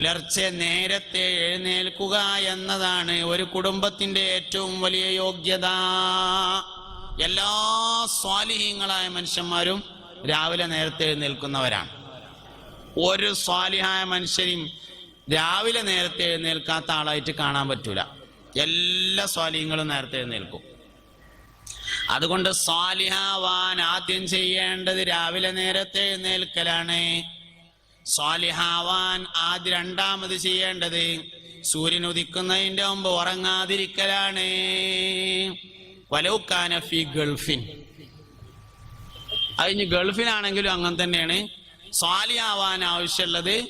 പുലർച്ചെ നേരത്തെ എഴുന്നേൽക്കുക എന്നതാണ് ഒരു കുടുംബത്തിന്റെ ഏറ്റവും വലിയ യോഗ്യത. എല്ലാ സ്വാലിഹീങ്ങളായ മനുഷ്യന്മാരും രാവിലെ നേരത്തെ എഴുന്നേൽക്കുന്നവരാണ്. ഒരു സ്വാലിഹായ മനുഷ്യനും രാവിലെ നേരത്തെ എഴുന്നേൽക്കാത്ത ആളായിട്ട് കാണാൻ പറ്റൂല. എല്ലാ സ്വാലിഹങ്ങളും നേരത്തെ എഴുന്നേൽക്കും. അതുകൊണ്ട് സ്വാലിഹാവാൻ ആദ്യം ചെയ്യേണ്ടത് രാവിലെ നേരത്തെ എഴുന്നേൽക്കലാണ്. സ്വാലിഹാവാൻ ആദ്യ രണ്ടാമത് ചെയ്യേണ്ടത്. സൂര്യൻ ഉദിക്കുന്നതിന്റെ മുമ്പ് ഉറങ്ങാതിരിക്കലാണ്. വലൗക്കാനഫി ഗൾഫിൻ. അതിന് ഗൾഫിനാണെങ്കിലും അങ്ങനെ തന്നെയാണ്. സ്വാലിയാവാൻ ആവശ്യമുള്ളത്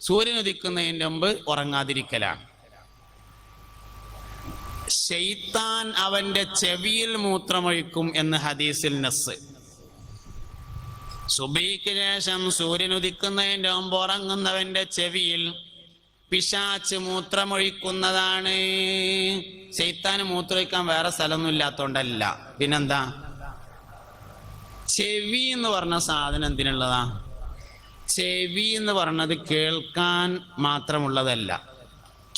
സൂര്യൻ ഉദിക്കുന്നതിന്റെ മുമ്പ് ഉറങ്ങാതിരിക്കലാണ്. ഷെയ്ത്താൻ അവന്റെ ചെവിയിൽ മൂത്രമൊഴിക്കും എന്ന് ഹദീസിൽ നസ്. സുബൈക്ക് ശേഷം സൂര്യൻ ഉദിക്കുന്നതിന്റെ മുമ്പ് ഉറങ്ങുന്നവന്റെ ചെവിയിൽ പിശാച്ച് മൂത്രമൊഴിക്കുന്നതാണ്. ചെയ്ത്താന് മൂത്രമൊഴിക്കാൻ വേറെ സ്ഥലമൊന്നും ഇല്ലാത്തോണ്ടല്ല. പിന്നെന്താ? ചെവി എന്ന് പറഞ്ഞ സാധനം എന്തിനുള്ളതാ? ചെവി എന്ന് പറഞ്ഞത് കേൾക്കാൻ മാത്രമുള്ളതല്ല.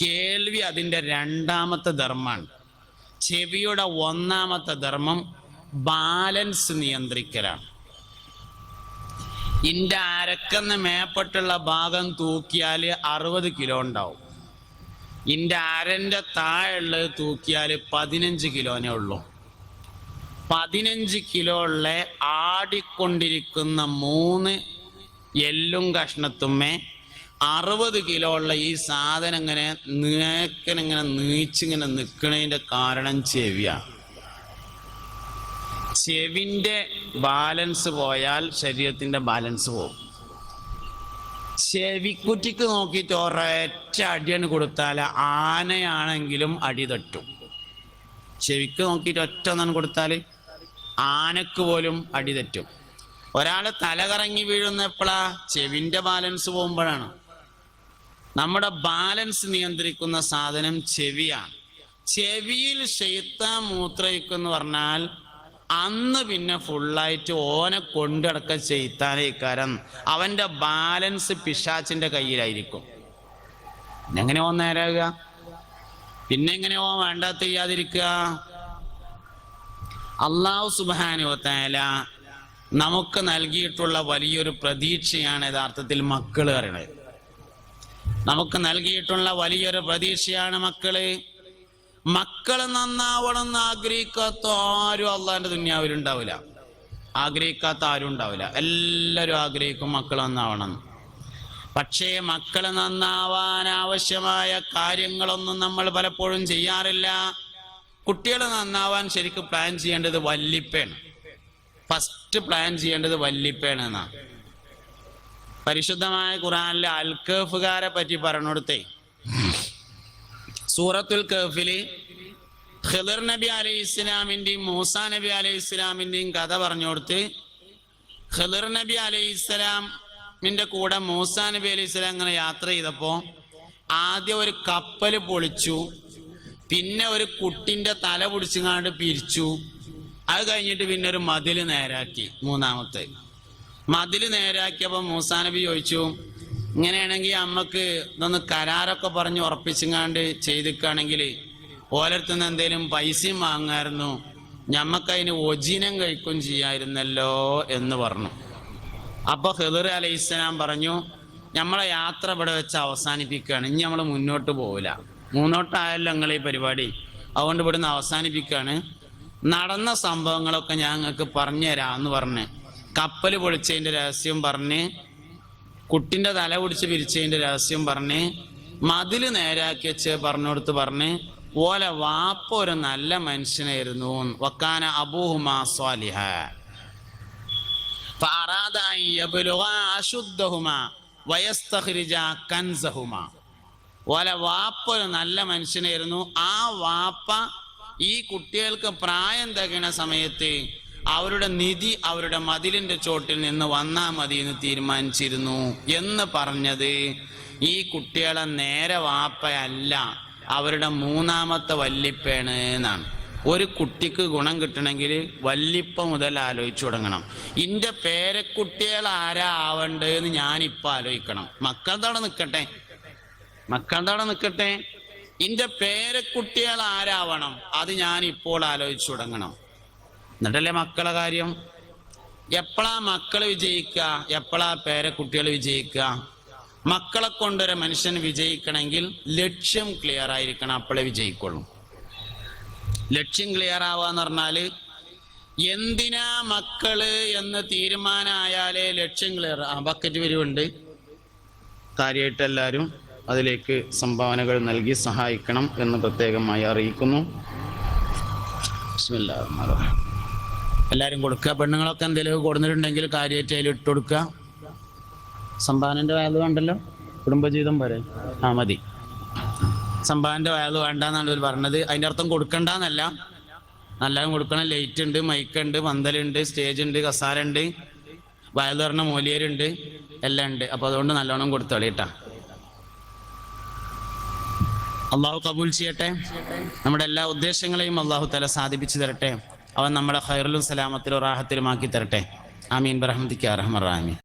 കേൾവി അതിന്റെ രണ്ടാമത്തെ ധർമ്മമാണ് ചെവിയുടെ ഒന്നാമത്തെ ധർമ്മം ബാലൻസ് നിയന്ത്രിക്കലാണ്. ഇന്റെ അരക്കെന്ന് മേപ്പെട്ടുള്ള ഭാഗം തൂക്കിയാൽ അറുപത് കിലോ ഉണ്ടാവും. ഇന്റെ അരന്റെ താഴെയുള്ളത് തൂക്കിയാൽ പതിനഞ്ച് കിലോനെ ഉള്ളൂ. പതിനഞ്ച് കിലോ ഉള്ള ആടിക്കൊണ്ടിരിക്കുന്ന മൂന്ന് എല്ലും കഷ്ണത്തുമ്മേ അറുപത് കിലോ ഉള്ള ഈ സാധനം ഇങ്ങനെ നേക്കനിങ്ങനെ നീച്ചിങ്ങനെ നിൽക്കുന്നതിന്റെ കാരണം ചെവിയാണ് ചെവിന്റെ ബാലൻസ് പോയാൽ ശരീരത്തിന്റെ ബാലൻസ് പോകും ചെവിക്കുറ്റിക്ക് നോക്കിയിട്ട് ഒരൊറ്റ അടിയാണ് കൊടുത്താൽ ആനയാണെങ്കിലും അടി തട്ടും. ചെവിക്ക് നോക്കിയിട്ട് ഒറ്റ ഒന്നാണ് കൊടുത്താൽ ആനക്ക് പോലും അടി തെറ്റും. ഒരാൾ തല കറങ്ങി വീഴുന്ന എപ്പോഴാ ചെവിന്റെ ബാലൻസ് പോകുമ്പോഴാണ്. നമ്മുടെ ബാലൻസ് നിയന്ത്രിക്കുന്ന സാധനം ചെവിയാണ്. ചെവിയിൽ ശൈത്ത മൂത്രയിക്കെന്ന് പറഞ്ഞാൽ അന്ന് പിന്നെ ഫുള്ളായിട്ട് ഓനെ കൊണ്ടിടക്ക ചെയ്ത്താനേക്കാരം അവന്റെ ബാലൻസ് പിശാച്ചിന്റെ കയ്യിലായിരിക്കും. എങ്ങനെയോ നേരാകുക? പിന്നെ എങ്ങനെ എങ്ങനെയോ വേണ്ടാത്ത ചെയ്യാതിരിക്കുക? അള്ളാഹു സുബാനുവത്തായാല നമുക്ക് നൽകിയിട്ടുള്ള വലിയൊരു പ്രതീക്ഷയാണ് യഥാർത്ഥത്തിൽ മക്കൾ പറയണത് നമുക്ക് നൽകിയിട്ടുള്ള വലിയൊരു പ്രതീക്ഷയാണ് മക്കൾ. മക്കൾ നന്നാവണം എന്ന് ആഗ്രഹിക്കാത്ത ആരും അള്ളാന്റെ ദുന്യാവിൽ ഉണ്ടാവില്ല. ആഗ്രഹിക്കാത്ത ആരും ഉണ്ടാവില്ല. എല്ലാവരും ആഗ്രഹിക്കും മക്കൾ നന്നാവണം പക്ഷേ മക്കൾ നന്നാവാൻ ആവശ്യമായ കാര്യങ്ങളൊന്നും നമ്മൾ പലപ്പോഴും ചെയ്യാറില്ല. കുട്ടികൾ നന്നാവാൻ ശരിക്കും പ്ലാൻ ചെയ്യേണ്ടത് വല്ലിപ്പയാണ്. ഫസ്റ്റ് പ്ലാൻ ചെയ്യേണ്ടത് വല്ലിപ്പയാണ് എന്നാ. പരിശുദ്ധമായ ഖുറാനിലെ അൽക്കഫുകാരെ പറ്റി പറഞ്ഞെടുത്തേ സൂറത്തുൽ കഫിൽ ഖിദർ നബി അലൈഹി ഇസ്ലാമിന്റെയും മൂസ നബി അലൈഹി ഇസ്ലാമിന്റെയും കഥ പറഞ്ഞു കൊടുത്ത് ഖിദർ നബി അലൈഹി ഇസ്ലാമിന്റെ കൂടെ മൂസ നബി അലൈഹി ഇസ്ലാം ഇങ്ങനെ യാത്ര ചെയ്തപ്പോ ആദ്യം ഒരു കപ്പൽ പൊളിച്ചു പിന്നെ ഒരു കുട്ടിന്റെ തല പിടിച്ചുങ്ങാണ്ട് പിരിച്ചു. അത് കഴിഞ്ഞിട്ട് പിന്നെ ഒരു മതിൽ നേരാക്കി മൂന്നാമത്തെ. മതിൽ നേരാക്കിയപ്പോ മൂസാ നബി ചോദിച്ചു ഇങ്ങനെയാണെങ്കിൽ അമ്മയ്ക്ക് ഇതൊന്ന് കരാറൊക്കെ പറഞ്ഞ് ഉറപ്പിച്ചങ്ങാണ്ട് ചെയ്തിക്കാണെങ്കിൽ ഓലടുത്തുനിന്ന് എന്തേലും പൈസയും വാങ്ങായിരുന്നു. ഞമ്മക്കതിന് ഒജിനം കഴിക്കും ചെയ്യായിരുന്നല്ലോ എന്ന് പറഞ്ഞു. അപ്പോൾ ഹെദർ അലൈഹിസ്സലാം പറഞ്ഞു നമ്മളെ യാത്ര ഇവിടെ വെച്ച് അവസാനിപ്പിക്കുകയാണ്. ഇനി നമ്മൾ മുന്നോട്ട് പോവില്ല. മുന്നോട്ടായല്ലോ നിങ്ങൾ ഈ പരിപാടി. അതുകൊണ്ട് ഇവിടുന്ന് അവസാനിപ്പിക്കുകയാണ്. നടന്ന സംഭവങ്ങളൊക്കെ ഞങ്ങൾക്ക് പറഞ്ഞു തരാമെന്ന് പറഞ്ഞ് കപ്പൽ പൊളിച്ചതിന്റെ രഹസ്യം പറഞ്ഞ് കുട്ടിന്റെ തല പിടിച്ച് പിരിച്ചതിന്റെ രഹസ്യം പറഞ്ഞ് മതിൽ നേരാക്കി വെച്ച് പറഞ്ഞെടുത്ത് പറഞ്ഞ് ഓലെ വാപ്പ ഒരു നല്ല മനുഷ്യനായിരുന്നു വക്കാന അബൂഹുമാ ഓലെ വാപ്പ ഒരു നല്ല മനുഷ്യനായിരുന്നു. ആ വാപ്പ ഈ കുട്ടികൾക്ക് പ്രായം തകണ സമയത്ത് അവരുടെ നിധി അവരുടെ മതിലിന്റെ ചോട്ടിൽ നിന്ന് വന്നാ മതി എന്ന് തീരുമാനിച്ചിരുന്നു എന്ന് പറഞ്ഞത് ഈ കുട്ടികളെ നേരെ വാപ്പയല്ല അവരുടെ മൂന്നാമത്തെ വല്ലിപ്പേണ് എന്നാണ്. ഒരു കുട്ടിക്ക് ഗുണം കിട്ടണമെങ്കിൽ വല്ലിപ്പ മുതൽ ആലോചിച്ചു തുടങ്ങണം. ഇന്റെ പേരക്കുട്ടികൾ ആരാ ആവണ്ടെന്ന് ഞാനിപ്പോൾ ആലോചിക്കണം. മക്കൾ തവിടെ നിൽക്കട്ടെ മക്കളുടെ നിൽക്കട്ടെ ഇന്റെ പേരക്കുട്ടികൾ ആരാവണം? അത് ഞാൻ ഇപ്പോൾ ആലോചിച്ചു തുടങ്ങണം. എന്നിട്ടല്ലേ മക്കളെ കാര്യം? എപ്പോഴാ മക്കൾ വിജയിക്കുക എപ്പോഴാ പേരക്കുട്ടികൾ വിജയിക്കുക മക്കളെ കൊണ്ടൊരു മനുഷ്യൻ വിജയിക്കണമെങ്കിൽ ലക്ഷ്യം ക്ലിയർ ആയിരിക്കണം അപ്പോഴേ വിജയിക്കുള്ളൂ. ലക്ഷ്യം ക്ലിയർ ആവാന്ന് പറഞ്ഞാൽ എന്തിനാ മക്കൾ എന്ന് തീരുമാനമായാലേ ലക്ഷ്യം ക്ലിയർ ആ. ബക്കറ്റ് വരുവുണ്ട് കാര്യമായിട്ട് എല്ലാവരും അതിലേക്ക് സംഭാവനകൾ നൽകി സഹായിക്കണം എന്ന് പ്രത്യേകമായി അറിയിക്കുന്നു. ബിസ്മില്ലാഹിർ റഹ്മാനിർ റഹീം. എല്ലാവരും കൊടുക്കുക. പെണ്ണുങ്ങളൊക്കെ എന്തെങ്കിലും കൊടുത്തിട്ടുണ്ടെങ്കിൽ കാര്യമായിട്ട് അതിൽ ഇട്ട് കൊടുക്കുക. സംഭാവനന്റെ വയത് വേണ്ടല്ലോ? കുടുംബജീവിതം വരെ. ആ മതി. സംഭാവനന്റെ വയത് വേണ്ടെന്നാണ് ഇവർ പറഞ്ഞത്. അതിന്റെ അർത്ഥം കൊടുക്കണ്ടെന്നല്ല. നല്ലതും കൊടുക്കണം ലൈറ്റ് ഉണ്ട് മൈക്ക് ഉണ്ട് പന്തലുണ്ട് സ്റ്റേജ് ഉണ്ട് കസാര ഉണ്ട് വയത് പറഞ്ഞ മൂലിയരുണ്ട് എല്ലാം ഉണ്ട്. അപ്പോൾ അതുകൊണ്ട് നല്ലോണം കൊടുത്തോളി കേട്ടാ. അള്ളാഹു കബൂൽ ചെയ്യട്ടെ. നമ്മുടെ എല്ലാ ഉദ്ദേശങ്ങളെയും അള്ളാഹു തല സാധിപ്പിച്ചു തരട്ടെ. അവൻ നമ്മളെ ഹൈറലും സലാമത്തിലും റാഹത്തിലും ആക്കി തരട്ടെ. ആമീൻ. ബറഹമദിക്ക് അറഹമറാമീൻ